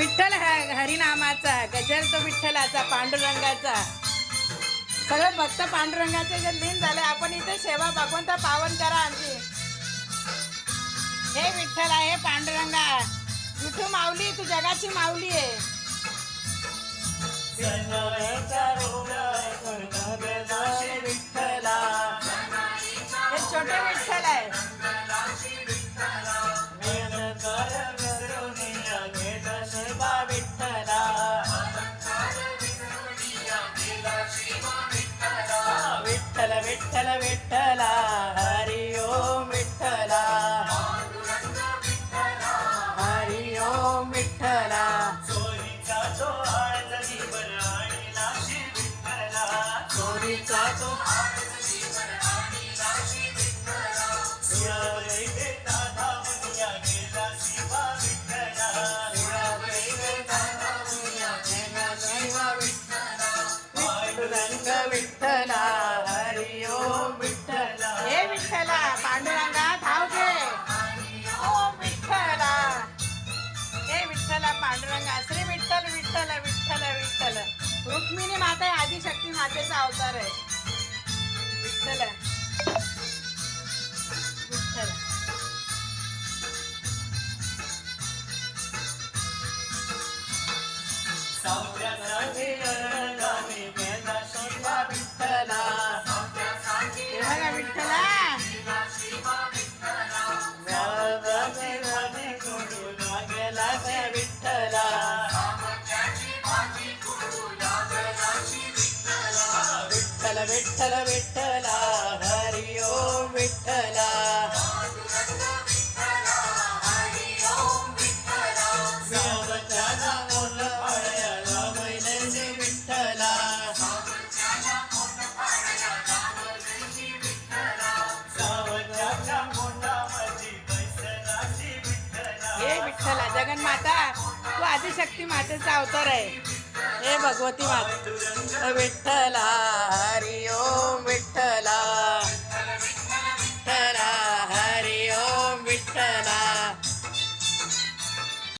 विठ्ठल हरिनामाचा गजर तो विठ्ठलाचा पांडुरंगाचा. सगळे भक्त पांडुरंगाचे जे लीन झाले आपण इथे सेवा भगवंत पावन करा आमची. हे विठ्ठल आहे पांडुरंगा. विठू माऊली तू जगाची माऊली आहे. छोटे विठ्ठला हरि ओम विठ्ठला. हे विठ्ठला पांडुरंगा धाव घे ओम विठ्ठला. हे विठ्ठला पांडुरंगा. श्री विठ्ठल विठ्ठल विठ्ठल विठ्ठल. रुक्मिणी माता आहे आदिशक्ती मातेचा अवतार आहे. विठ्ठल. विठ्ठल. विठ्ठला विठ्ठल विठ्ठल हरि ओम विठ्ठला. विठ्ठला. जगन्माता तू आदिशक्ती मातेचा अवतार आहे. हे भगवती माता. विठ्ठला.